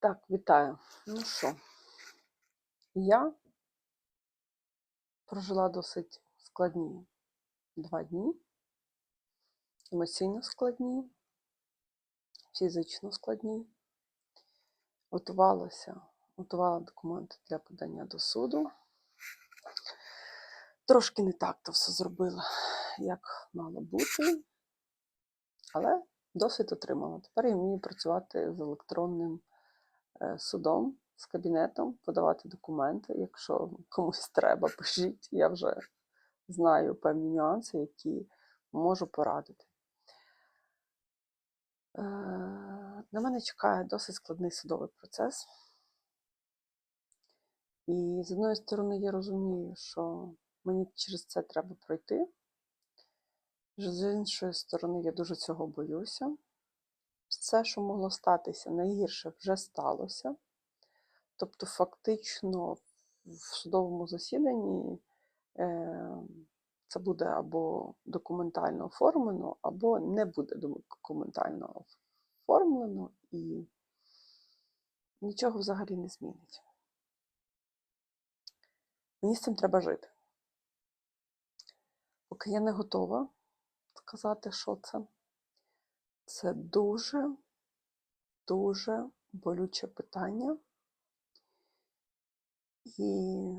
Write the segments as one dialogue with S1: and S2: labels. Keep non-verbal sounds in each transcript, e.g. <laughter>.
S1: Так, вітаю. Ну що, я прожила досить складні два дні, емоційно складні, фізично складні. Готувалася, готувала документи для подання до суду. Трошки не так то все зробила, як мало бути, але досвід отримала. Тепер я вмію працювати з електронним судом, з кабінетом, подавати документи. Якщо <laughs> комусь треба, пишіть. Я вже знаю певні нюанси, які можу порадити. Е, На мене чекає досить складний судовий процес. І з одної сторони, я розумію, що мені через це треба пройти. З іншої сторони, я дуже цього боюся. Все, що могло статися, найгірше вже сталося. Тобто, фактично, в судовому засіданні е, це буде або документально оформлено, або не буде документально оформлено і нічого взагалі не змінить. Мені з цим треба жити. Поки я не готова сказати, що це. Це дуже, дуже болюче питання і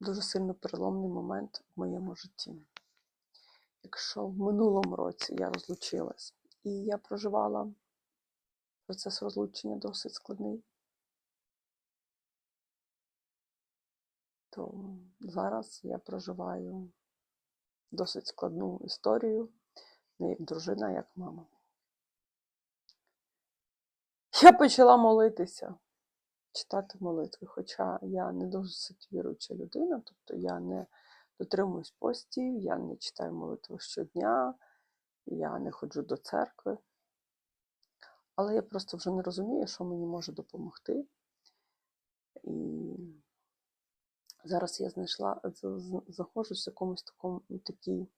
S1: дуже сильно переломний момент в моєму житті. Якщо в минулому році я розлучилась і я проживала процес розлучення досить складний, то зараз я проживаю досить складну історію, не як дружина, а як мама. Я почала молитися, читати молитви, хоча я не досить віруюча людина, тобто я не дотримуюсь постів, я не читаю молитви щодня, я не ходжу до церкви. Але я просто вже не розумію, що мені може допомогти. І зараз я знайшла, з- з- в якомусь такому такій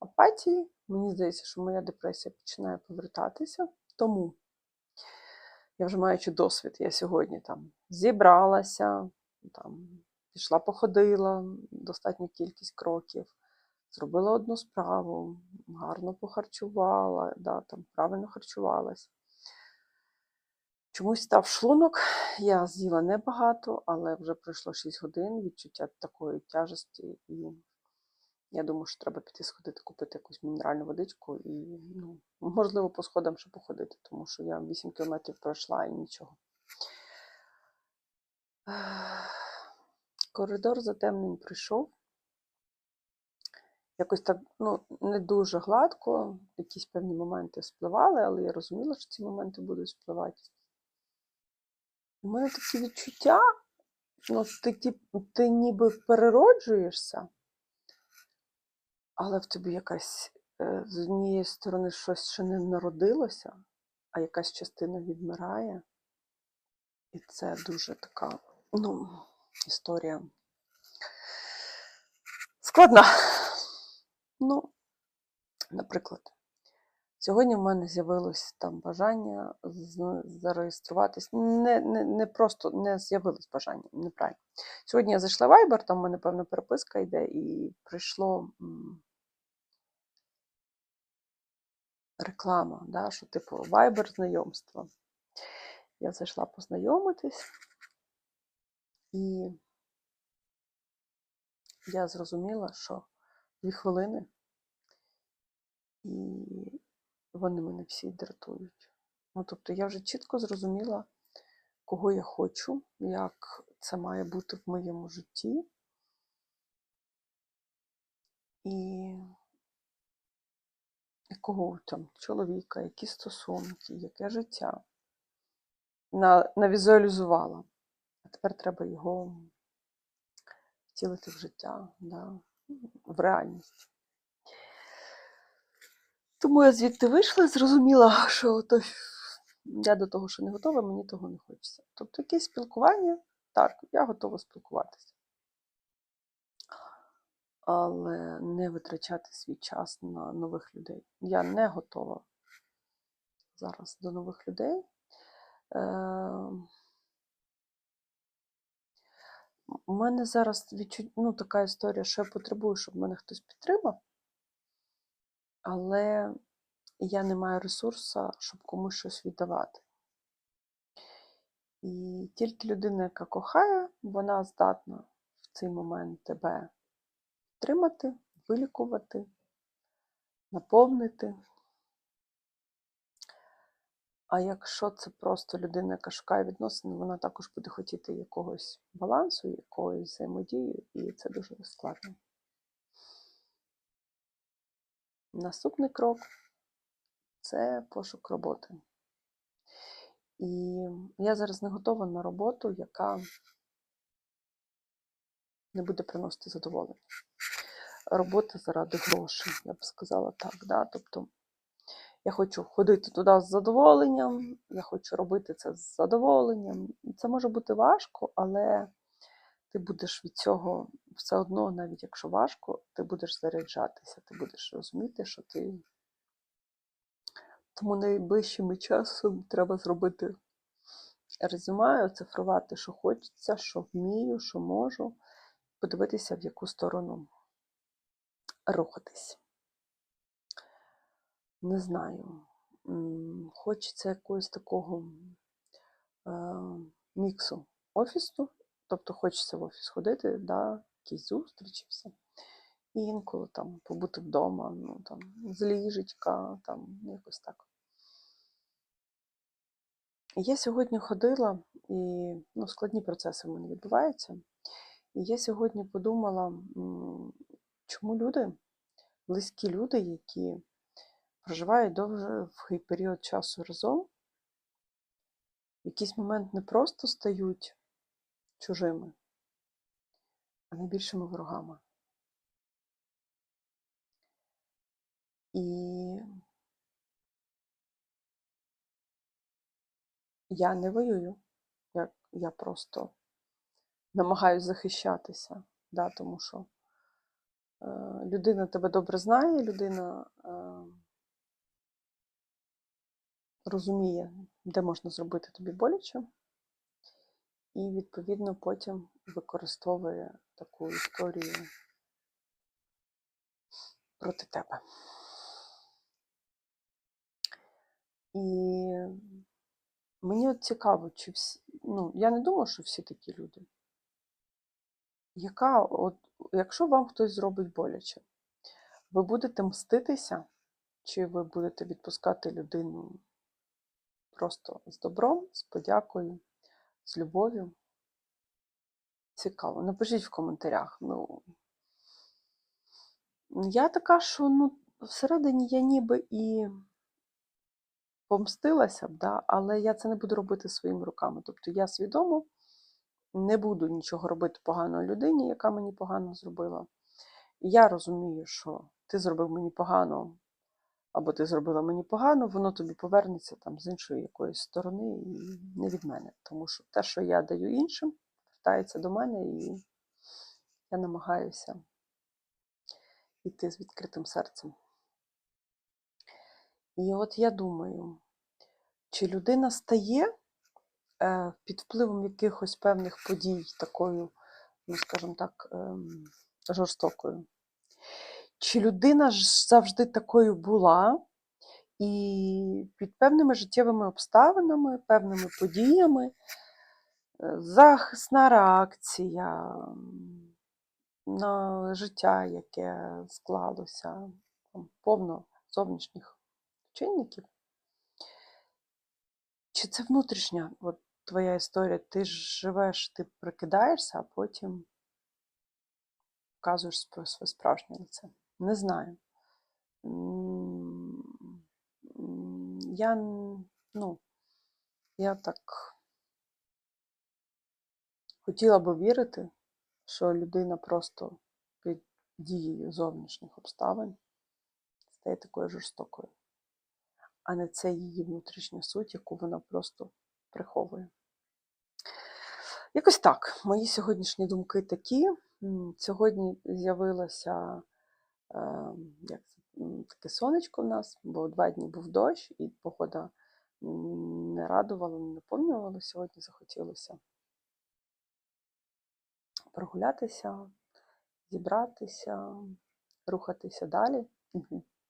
S1: апатії. Мені здається, що моя депресія починає повертатися. Тому я вже маючи досвід, я сьогодні там зібралася, там, пішла, походила достатню кількість кроків, зробила одну справу, гарно похарчувала, да, там, правильно харчувалась. Чомусь став шлунок, я з'їла небагато, але вже пройшло 6 годин відчуття такої тяжесті, і я думаю, що треба піти сходити, купити якусь мінеральну водичку і, ну, можливо, по сходам ще походити, тому що я 8 кілометрів пройшла і нічого. Коридор за темним прийшов. Якось так, ну, не дуже гладко, якісь певні моменти спливали, але я розуміла, що ці моменти будуть спливати. У мене такі відчуття, ну, ти, ті- ти ніби перероджуєшся, але в тобі якась е, з однієї сторони щось ще не народилося, а якась частина відмирає. І це дуже така, ну, історія складна. Ну, наприклад, сьогодні в мене з'явилось там бажання зареєструватись. Не, не, не просто не з'явилось бажання, неправильно. Сьогодні я зайшла в Viber, там в мене певна переписка йде, і прийшло реклама, да, що типу Viber знайомство. Я зайшла познайомитись, і я зрозуміла, що дві хвилини, і вони мене всі дратують. Ну, тобто я вже чітко зрозуміла, кого я хочу, як це має бути в моєму житті. І якого там чоловіка, які стосунки, яке життя. На, навізуалізувала. А тепер треба його втілити в життя, да, в реальність. Тому я звідти вийшла і зрозуміла, <laughs> що то, я до того, що не готова, мені того не хочеться. Тобто якесь спілкування, так, я готова спілкуватися. Але не витрачати свій час на нових людей. Я не готова зараз до нових людей. Е, У мене зараз відчут... ну, така історія, що я потребую, щоб мене хтось підтримав, але я не маю ресурсу, щоб комусь щось віддавати. І тільки людина, яка кохає, вона здатна в цей момент тебе підтримати, вилікувати, наповнити. А якщо це просто людина, яка шукає відносини, вона також буде хотіти якогось балансу, якоїсь взаємодії, і це дуже складно. Наступний крок це пошук роботи. І я зараз не готова на роботу, яка не буде приносити задоволення. Робота заради грошей, я б сказала так. Да? Тобто я хочу ходити туди з задоволенням, я хочу робити це з задоволенням. Це може бути важко, але ти будеш від цього все одно, навіть якщо важко, ти будеш заряджатися, ти будеш розуміти, що ти. Тому найближчим часом треба зробити резюме, оцифрувати, що хочеться, що вмію, що можу, подивитися, в яку сторону рухатись. Не знаю. Хочеться якогось такого е, міксу офісу, тобто хочеться в офіс ходити, да, якісь зустрічі, все. І інколи там побути вдома, ну там з ліжечка, там якось так. Я сьогодні ходила, і ну, складні процеси в мене відбуваються. І я сьогодні подумала, чому люди, близькі люди, які проживають довгий період часу разом, в якийсь момент не просто стають чужими, а найбільшими ворогами. І я не воюю, я, я просто намагаюся захищатися, да, тому що е, людина тебе добре знає, людина е, розуміє, де можна зробити тобі боляче, і, відповідно, потім використовує таку історію проти тебе. І мені от цікаво, чи всі, ну, я не думаю, що всі такі люди. Яка, от, якщо вам хтось зробить боляче, ви будете мститися, чи ви будете відпускати людину просто з добром, з подякою, з любов'ю? Цікаво. Напишіть в коментарях. Ну, я така, що ну, всередині я ніби і помстилася б, да, але я це не буду робити своїми руками. Тобто я свідомо не буду нічого робити поганої людині, яка мені погано зробила. Я розумію, що ти зробив мені погано, або ти зробила мені погано, воно тобі повернеться там з іншої якоїсь сторони і не від мене. Тому що те, що я даю іншим, вертається до мене, і я намагаюся йти з відкритим серцем. І от я думаю, чи людина стає е, під впливом якихось певних подій такою, ну, скажімо так, ем, жорстокою? Чи людина ж завжди такою була, і під певними життєвими обставинами, певними подіями, е, захисна реакція на життя, яке склалося, повно зовнішніх чинників? Чи це внутрішня от, твоя історія? Ти ж живеш, ти прикидаєшся, а потім показуєш своє справжнє лице? Не знаю. Я, ну, я так хотіла би вірити, що людина просто під дією зовнішніх обставин стає такою жорстокою, а не це її внутрішня суть, яку вона просто приховує. Якось так. Мої сьогоднішні думки такі. Сьогодні з'явилося е, як це, таке сонечко в нас, бо два дні був дощ, і погода не радувало, не наповнювало. Сьогодні захотілося прогулятися, зібратися, рухатися далі.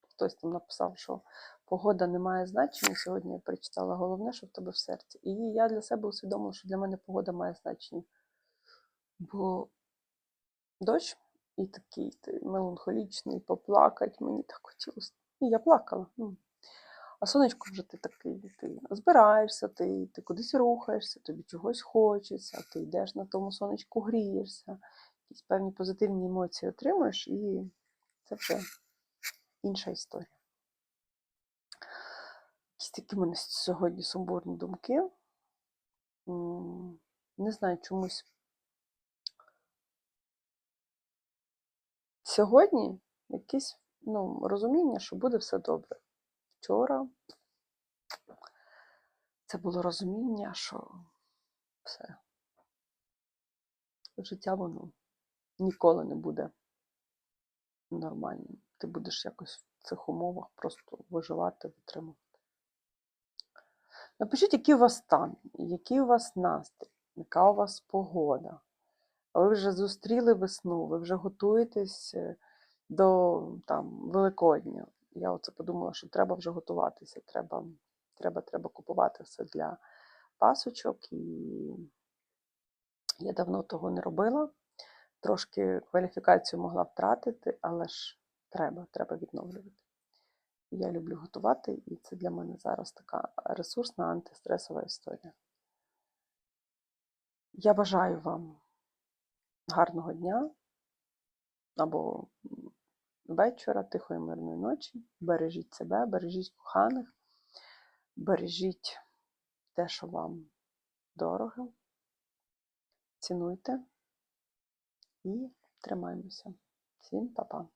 S1: Хтось там написав, що погода не має значення. Сьогодні я прочитала головне, що в тебе в серці. І я для себе усвідомила, що для мене погода має значення. Бо дощ і такий ти меланхолічний, поплакать, мені так хотілося. І я плакала. Ну. А сонечко вже ти такий, ти збираєшся, ти, ти кудись рухаєшся, тобі чогось хочеться, ти йдеш на тому сонечку, грієшся, якісь певні позитивні емоції отримуєш, і це вже інша історія. Якісь такі в мене сьогодні сумбурні думки. Не знаю, чомусь. Сьогодні якесь ну, розуміння, що буде все добре. Вчора це було розуміння, що все. Життя воно ніколи не буде нормальним. Ти будеш якось в цих умовах просто виживати, витримувати. Напишіть, який у вас стан, який у вас настрій, яка у вас погода. Ви вже зустріли весну, ви вже готуєтесь е, до там, Великодня. Я оце подумала, що треба вже готуватися, треба, треба, треба купувати все для пасочок. І я давно того не робила. Трошки кваліфікацію могла втратити, але ж треба, треба відновлювати. Я люблю готувати, і це для мене зараз така ресурсна антистресова історія. Я бажаю вам гарного дня або вечора, тихої мирної ночі. Бережіть себе, бережіть коханих, бережіть те, що вам дорого. Цінуйте і тримаємося. Всім па-па.